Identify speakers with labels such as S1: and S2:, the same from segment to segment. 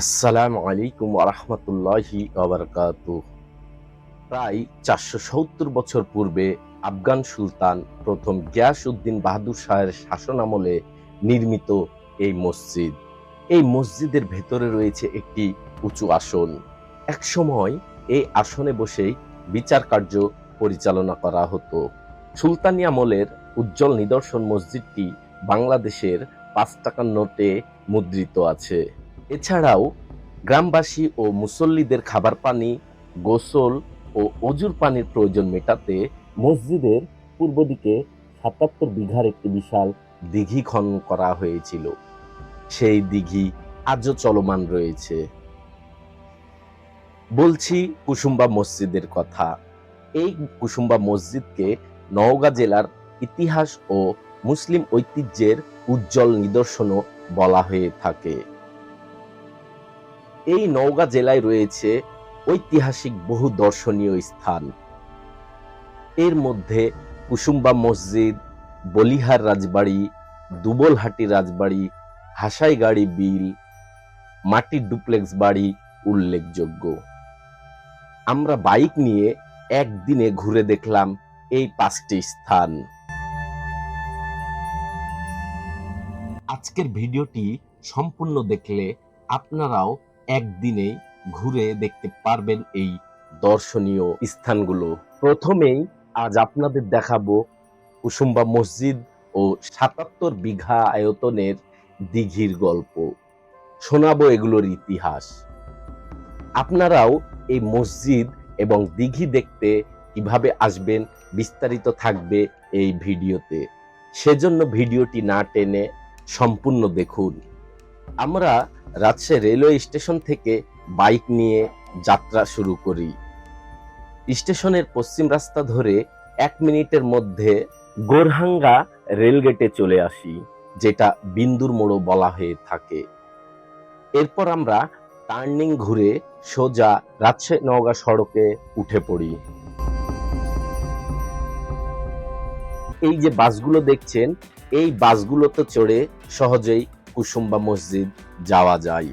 S1: আসসালামু আলাইকুম রহমতুল্লাহি ওবরকাত প্রায় চারশো সত্তর বছর পূর্বে আফগান সুলতান প্রথম গিয়াস উদ্দিন বাহাদুর শাহের শাসনামলে নির্মিত এই মসজিদ। এই মসজিদের ভেতরে রয়েছে একটি উঁচু আসন। একসময় এই আসনে বসেই বিচার কার্য পরিচালনা করা হতো। সুলতানি আমলের উজ্জ্বল নিদর্শন মসজিদটি বাংলাদেশের পাঁচ টাকার নোটে মুদ্রিত আছে। এছাড়াও গ্রামবাসী ও মুসল্লিদের খাবার পানি, গোসল ও অজুর পানির প্রয়োজন মেটাতে মসজিদের পূর্ব দিকে সাতাত্তর বিঘার একটি বিশাল দিঘি খনন করা হয়েছিল। সেই দিঘি আজও চলমান রয়েছে। বলছি কুসুম্বা মসজিদের কথা। এই কুসুম্বা মসজিদকে নওগাঁ জেলার ইতিহাস ও মুসলিম ঐতিহ্যের উজ্জ্বল নিদর্শনও বলা হয়ে থাকে। এই নওগাঁ জেলায় রয়েছে ঐতিহাসিক বহু দর্শনীয় স্থান। এর মধ্যে কুসুম্বা মসজিদ, বলিহার রাজবাড়ি, দুবলহাটি রাজবাড়ি, হাসাইগাড়ি বিল, মাটির ডুপ্লেক্স বাড়ি উল্লেখযোগ্য। আমরা বাইক নিয়ে একদিনে ঘুরে দেখলাম এই পাঁচটি স্থান। আজকের ভিডিওটি সম্পূর্ণ দেখলে আপনারাও একদিনে ঘুরে দেখতে পারবেন এই দর্শনীয় স্থানগুলো। প্রথমেই আজ আপনাদের দেখাবো কুসুম্বা মসজিদ ও সাতাত্তর বিঘা আয়তনের দিঘির গল্প। শোনাবো এগুলোর ইতিহাস। আপনারাও এই মসজিদ এবং দিঘি দেখতে কীভাবে আসবেন বিস্তারিত থাকবে এই ভিডিওতে। সেজন্য ভিডিওটি না টেনে সম্পূর্ণ দেখুন। আমরা রাজশাহী রেলওয়ে স্টেশন থেকে বাইক নিয়ে যাত্রা শুরু করি। স্টেশনের পশ্চিম রাস্তা ধরে এক মিনিটের মধ্যে গোরহাঙ্গা রেলগেটে চলে আসি, যেটা বিন্দুর মোড়ো বলা হয়ে থাকে। এরপর আমরা টার্নিং ঘুরে সোজা রাজশাহী নওগাঁ সড়কে উঠে পড়ি। এই যে বাসগুলো দেখছেন, এই বাসগুলোতে চড়ে সহজেই কুসুম্বা মসজিদ যাওয়া যায়।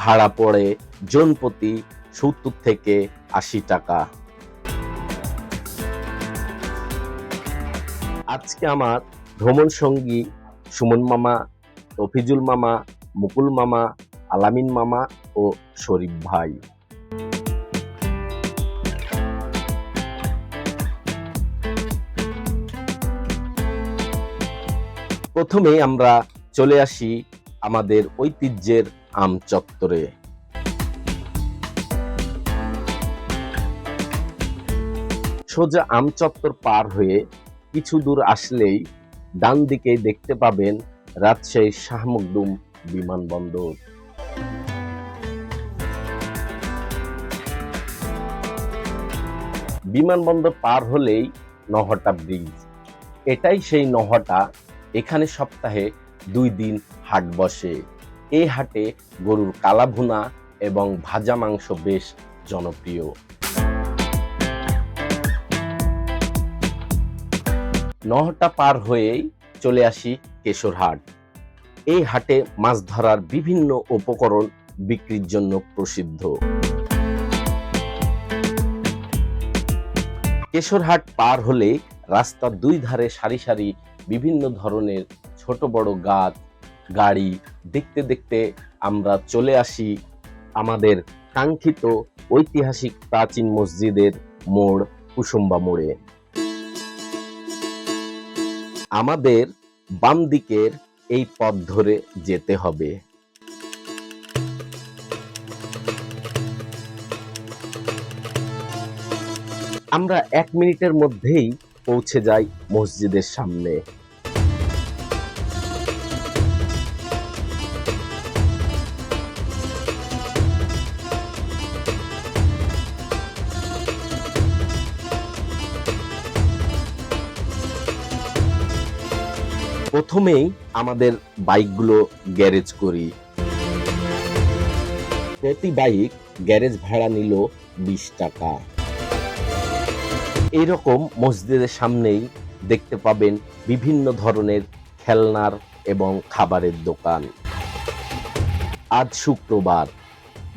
S1: ভাড়া পড়ে জনপ্রতি সত্তর থেকে আশি টাকা। আজকে আমার ভ্রমণ সঙ্গী সুমন মামা, রফিজুল মামা, মুকুল মামা, আলামিন মামা ও শরীফ ভাই। প্রথমেই আমরা চলে আসি আমাদের ঐতিহ্যের আম চত্বরে। সোজা আম চত্বর পার হয়ে কিছু দূর আসলেই ডান দিকে দেখতে পাবেন রাজশাহী শাহ মখদুম বিমানবন্দর। বিমানবন্দর পার হলেই নহটা ব্রিজ। এটাই সেই নহটা এখানে সপ্তাহে দুই দিন হাট বসে। এই হাটে গরুর কালাভুনা এবং ভাজা মাংস বেশ জনপ্রিয়। নহটা পার হয়েই চলে আসি কেশরহাট এই হাটে মাছ ধরার বিভিন্ন উপকরণ বিক্রির জন্য প্রসিদ্ধ। কেশরহাট পার হলে রাস্তার দুই ধারে সারি সারি বিভিন্ন ধরনের ছোট বড় গাছ, গাড়ি দেখতে দেখতে আমরা চলে আসি আমাদের কাঙ্ক্ষিত ঐতিহাসিক প্রাচীন মসজিদের মোড়, কুসুম্বা মোড়ে। আমাদের বাম দিকের এই পথ ধরে যেতে হবে। আমরা এক মিনিটের মধ্যেই পৌঁছে যাই মসজিদের সামনে। প্রথমেই আমাদের বাইকগুলো গ্যারেজ করি। প্রতি বাইক গ্যারেজ ভাড়া নিল বিশ টাকা। এইরকম মসজিদের সামনেই দেখতে পাবেন বিভিন্ন ধরনের খেলনার এবং খাবারের দোকান। আজ শুক্রবার,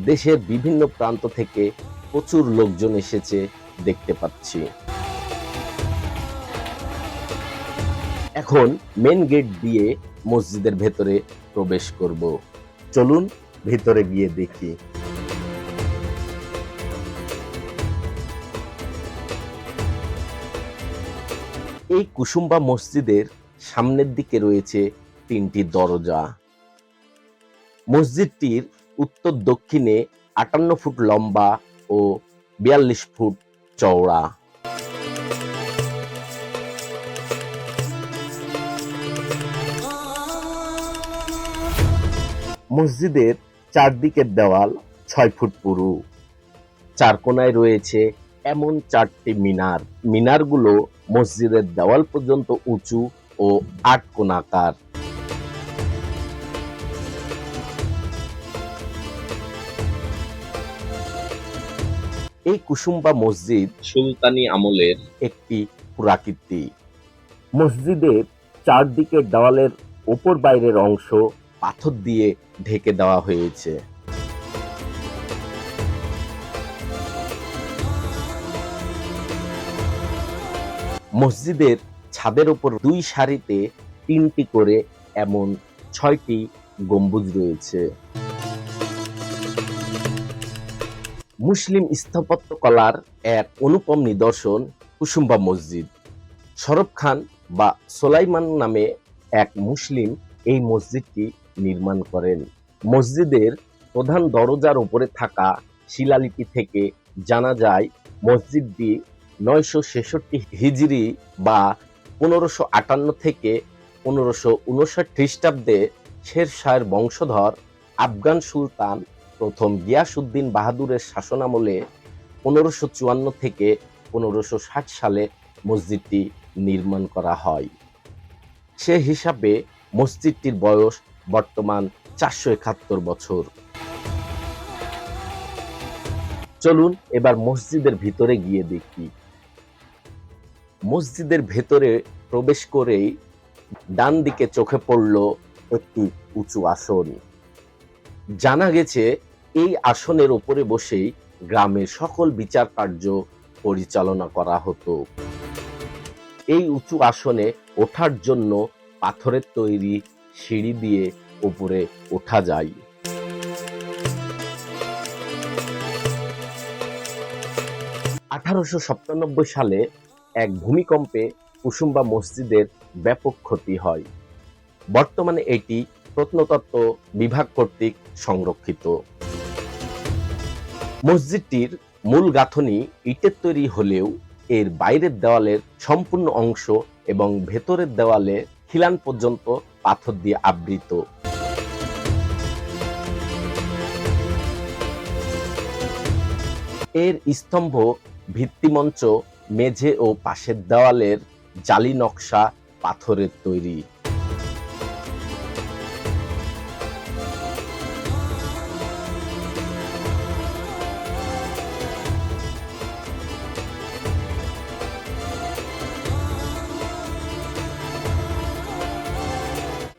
S1: দেশের বিভিন্ন প্রান্ত থেকে প্রচুর লোকজন এসেছে দেখতে পাচ্ছি। এখন মেন গেট দিয়ে মসজিদের ভেতরে প্রবেশ করব। চলুন ভিতরে গিয়ে দেখি। এই কুসুম্বা মসজিদের সামনের দিকে রয়েছে তিনটি দরজা। মসজিদটির উত্তর দক্ষিণে আটান্ন ফুট লম্বা ও বিয়াল্লিশ ফুট চওড়া। মসজিদের চারদিকের দেওয়াল ছয় ফুট পুরু। চার কোনায় রয়েছে এমন চারটি মিনার। মিনারগুলো মসজিদের দেওয়াল পর্যন্ত উঁচু ও আট কোনাকার এই কুসুম্বা মসজিদ সুলতানি আমলের একটি পুরাকীর্তি মসজিদের চারদিকের দেওয়ালের ওপর বাইরের অংশ পাথর দিয়ে ঢেকে দেওয়া হয়েছে। মসজিদের ছাদের উপর দুই সারিতে তিনটি করে এমন ছয়টি গম্বুজ রয়েছে। মুসলিম স্থাপত্য কলার এক অনুপম নিদর্শন কুসুম্বা মসজিদ। শরফ খান বা সোলাইমান নামে এক মুসলিম এই মসজিদটি নির্মাণ করেন। মসজিদের প্রধান দরজার উপরে থাকা শিলালিপি থেকে জানা যায়, মসজিদটি নয়শো ছেষট্টি হিজরি বা পনেরোশো আটান্ন থেকে পনেরোশো উনষাট খ্রিস্টাব্দে শের শাহের বংশধর আফগান সুলতান প্রথম গিয়াসুদ্দিন বাহাদুরের শাসনামলে পনেরোশো চুয়ান্ন থেকে পনেরোশো ষাট সালে মসজিদটি নির্মাণ করা হয়। সে হিসাবে মসজিদটির বয়স বর্তমান চারশো একাত্তর বছর। চলুন এবার মসজিদের ভিতরে গিয়ে দেখি। মসজিদের ভেতরে প্রবেশ করেই ডান দিকে চোখে পড়ল একটি উঁচু আসন। জানা গেছে, এই আসনের উপরে বসেই গ্রামের সকল বিচার কার্য পরিচালনা করা হতো। এই উঁচু আসনে ওঠার জন্য পাথরের তৈরি সিঁড়ি দিয়ে উপরে ওঠা যায়। আঠারোশো সাতানব্বই সালে এক ভূমিকম্পে কুসুম্বা মসজিদের ব্যাপক ক্ষতি হয়। বর্তমানে এটি প্রত্নতত্ত্ব বিভাগ কর্তৃক সংরক্ষিত। মসজিদটির মূল গাঁথনি ইটের তৈরি হলেও এর বাইরের দেওয়ালের সম্পূর্ণ অংশ এবং ভেতরের দেওয়ালে খিলান পর্যন্ত পাথর দিয়ে আবৃত। এর স্তম্ভ ভিত্তিমঞ্চ মেঝে ও পাশের দেওয়ালের জালি নকশা পাথরের তৈরি।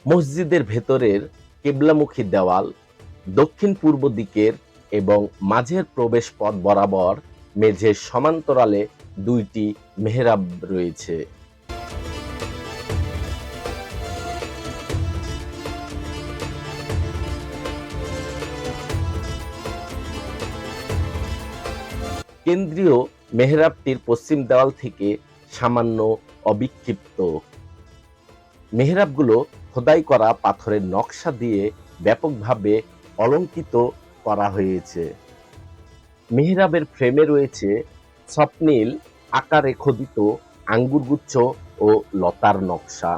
S1: মসজিদের ভেতরের কেবলামুখী দেওয়াল, দক্ষিণ পূর্ব দিকের এবং মাঝের প্রবেশ পথ বরাবর মেঝের সমান্তরালে দুইটি মেহরাব রয়েছে। কেন্দ্রীয় মেহরাবটির পশ্চিম দেওয়াল থেকে সামান্য অবিক্ষিপ্ত। মেহরাবগুলো খোদাই করা পাথরের নকশা দিয়ে ব্যাপকভাবে অলঙ্কিত করা হয়েছে। মেহরাবের ফ্রেমে রয়েছে স্বপ্নীল আকারে খোদিত আঙ্গুরগুচ্ছ ও লতার নকশা।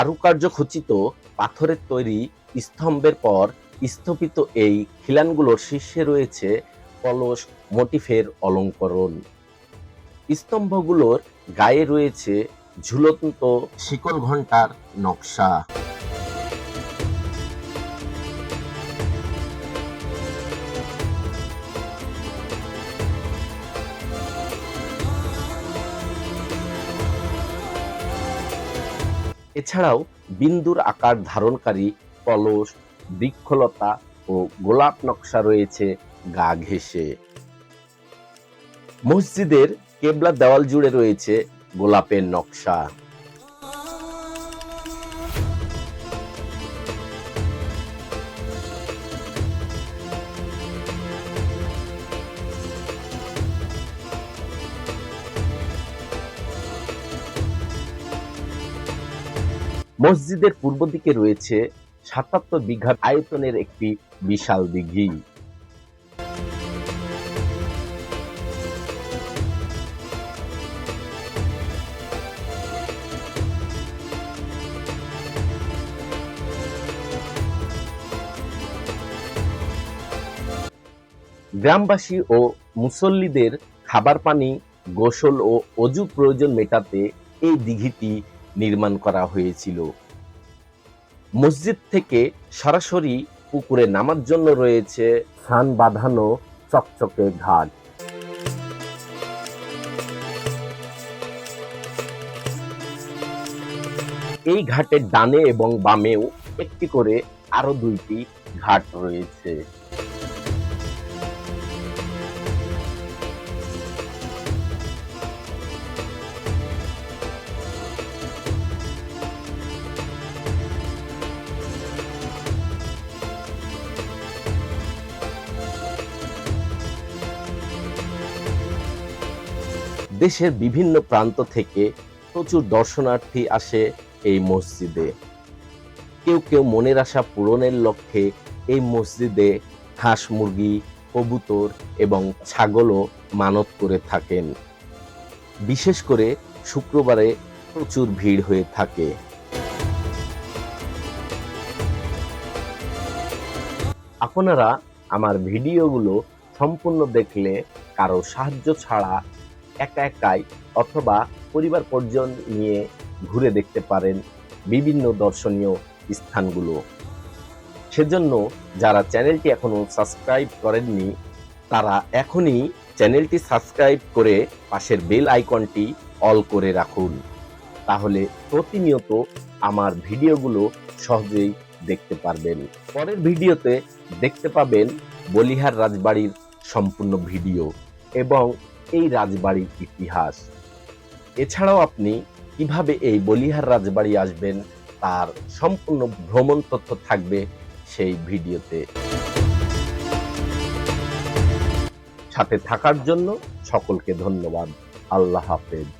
S1: কারুকার্য খচিত পাথরের তৈরি স্তম্ভের পর স্থপিত এই খিলানগুলোর শীর্ষে রয়েছে কলস, মোটিফের অলঙ্করণ। স্তম্ভগুলোর গায়ে রয়েছে ঝুলন্ত শিকল ঘণ্টার নকশা। এছাড়াও বিন্দুর আকার ধারণকারী কলস, বৃক্ষলতা ও গোলাপ নকশা রয়েছে গা ঘেঁষে। মসজিদের কেবলা দেওয়াল জুড়ে রয়েছে গোলাপের নকশা। মসজিদের পূর্ব দিকে রয়েছে সাতাত্তর বিঘা আয়তনের একটি বিশাল দিঘি। গ্রামবাসী ও মুসল্লিদের খাবার পানি, গোসল ও অজু প্রয়োজন মেটাতে এই দিঘিটি নির্মাণ করা হয়েছিল। মসজিদ থেকে সরাসরি পুকুরে নামার জন্য রয়েছে স্নান বাঁধানো চকচকে ঘাট। এই ঘাটের ডানে এবং বামেও একটি করে আরও দুইটি ঘাট রয়েছে। দেশের বিভিন্ন প্রান্ত থেকে প্রচুর দর্শনার্থী আসে এই মসজিদে। কেউ কেউ মনের আশা পূরণের লক্ষ্যে এই মসজিদে হাঁস মুরগি, কবুতর এবং ছাগলও মানত করে থাকেন। বিশেষ করে শুক্রবারে প্রচুর ভিড় হয়ে থাকে। আপনারা আমার ভিডিওগুলো সম্পূর্ণ দেখলে কারও সাহায্য ছাড়া একা একাই অথবা পরিবার পর্যন নিয়ে ঘুরে দেখতে পারেন বিভিন্ন দর্শনীয় স্থানগুলো। সেজন্য যারা চ্যানেলটি এখনও সাবস্ক্রাইব করেননি, তারা এখনই চ্যানেলটি সাবস্ক্রাইব করে পাশের বেল আইকনটি অল করে রাখুন। তাহলে প্রতিনিয়ত আমার ভিডিওগুলো সহজেই দেখতে পারবেন। পরের ভিডিওতে দেখতে পাবেন বলিহার রাজবাড়ির সম্পূর্ণ ভিডিও এবং এই রাজবাড়ির ইতিহাস। এছাড়াও আপনি কীভাবে এই বলিহার রাজবাড়ি আসবেন, তার সম্পূর্ণ ভ্রমণ তথ্য থাকবে সেই ভিডিওতে। সাথে থাকার জন্য সকলকে ধন্যবাদ। আল্লাহ হাফেজ।